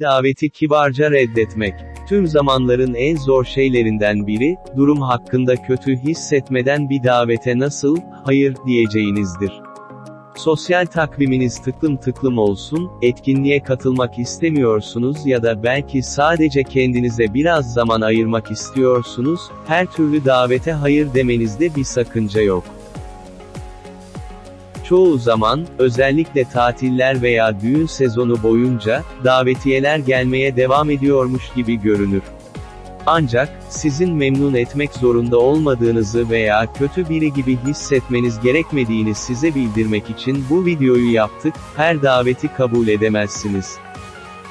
Daveti kibarca reddetmek. Tüm zamanların en zor şeylerinden biri, durum hakkında kötü hissetmeden bir davete nasıl, hayır, diyeceğinizdir. Sosyal takviminiz tıklım tıklım olsun, etkinliğe katılmak istemiyorsunuz ya da belki sadece kendinize biraz zaman ayırmak istiyorsunuz, her türlü davete hayır demenizde bir sakınca yok. Çoğu zaman, özellikle tatiller veya düğün sezonu boyunca, davetiyeler gelmeye devam ediyormuş gibi görünür. Ancak, sizin memnun etmek zorunda olmadığınızı veya kötü biri gibi hissetmeniz gerekmediğini size bildirmek için bu videoyu yaptık, her daveti kabul edemezsiniz.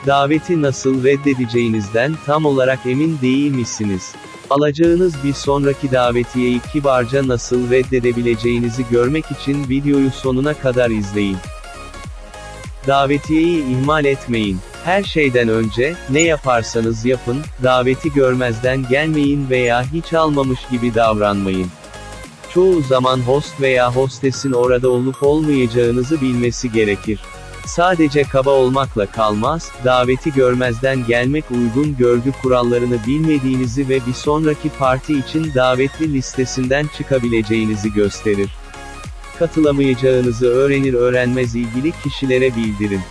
Daveti nasıl reddedeceğinizden tam olarak emin değil misiniz? Alacağınız bir sonraki davetiyeyi kibarca nasıl reddedebileceğinizi görmek için videoyu sonuna kadar izleyin. Davetiyeyi ihmal etmeyin. Her şeyden önce, ne yaparsanız yapın, daveti görmezden gelmeyin veya hiç almamış gibi davranmayın. Çoğu zaman host veya hostesin orada olup olmayacağınızı bilmesi gerekir. Sadece kaba olmakla kalmaz, daveti görmezden gelmek uygun görgü kurallarını bilmediğinizi ve bir sonraki parti için davetli listesinden çıkabileceğinizi gösterir. Katılamayacağınızı öğrenir öğrenmez ilgili kişilere bildirin.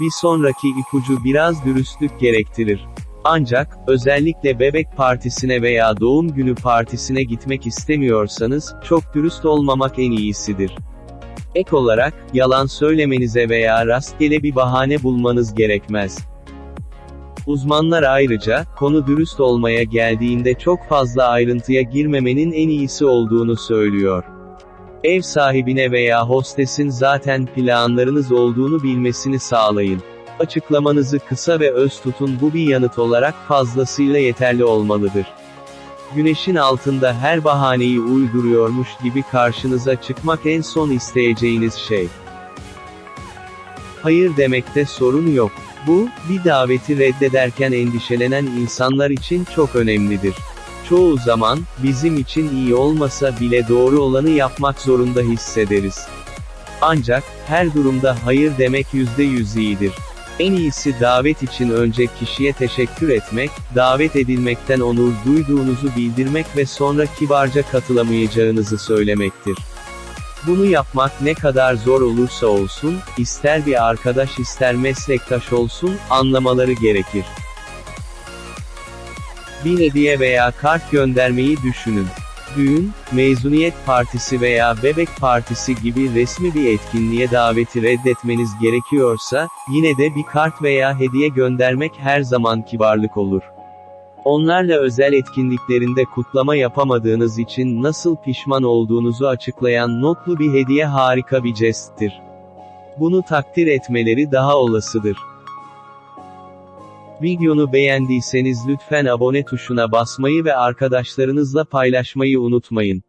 Bir sonraki ipucu biraz dürüstlük gerektirir. Ancak, özellikle bebek partisine veya doğum günü partisine gitmek istemiyorsanız, çok dürüst olmamak en iyisidir. Ek olarak, yalan söylemenize veya rastgele bir bahane bulmanız gerekmez. Uzmanlar ayrıca, konu dürüst olmaya geldiğinde çok fazla ayrıntıya girmemenin en iyisi olduğunu söylüyor. Ev sahibine veya hostesin zaten planlarınız olduğunu bilmesini sağlayın. Açıklamanızı kısa ve öz tutun bu bir yanıt olarak fazlasıyla yeterli olmalıdır. Güneşin altında her bahaneyi uyduruyormuş gibi karşınıza çıkmak en son isteyeceğiniz şey. Hayır demekte sorun yok. Bu, bir daveti reddederken endişelenen insanlar için çok önemlidir. Çoğu zaman, bizim için iyi olmasa bile doğru olanı yapmak zorunda hissederiz. Ancak, her durumda hayır demek yüzde yüz iyidir. En iyisi davet için önce kişiye teşekkür etmek, davet edilmekten onur duyduğunuzu bildirmek ve sonra kibarca katılamayacağınızı söylemektir. Bunu yapmak ne kadar zor olursa olsun, ister bir arkadaş ister meslektaş olsun, anlamaları gerekir. Bir hediye veya kart göndermeyi düşünün. Düğün, mezuniyet partisi veya bebek partisi gibi resmi bir etkinliğe daveti reddetmeniz gerekiyorsa, yine de bir kart veya hediye göndermek her zaman kibarlık olur. Onlarla özel etkinliklerinde kutlama yapamadığınız için nasıl pişman olduğunuzu açıklayan notlu bir hediye harika bir jesttir. Bunu takdir etmeleri daha olasıdır. Videonu beğendiyseniz lütfen abone tuşuna basmayı ve arkadaşlarınızla paylaşmayı unutmayın.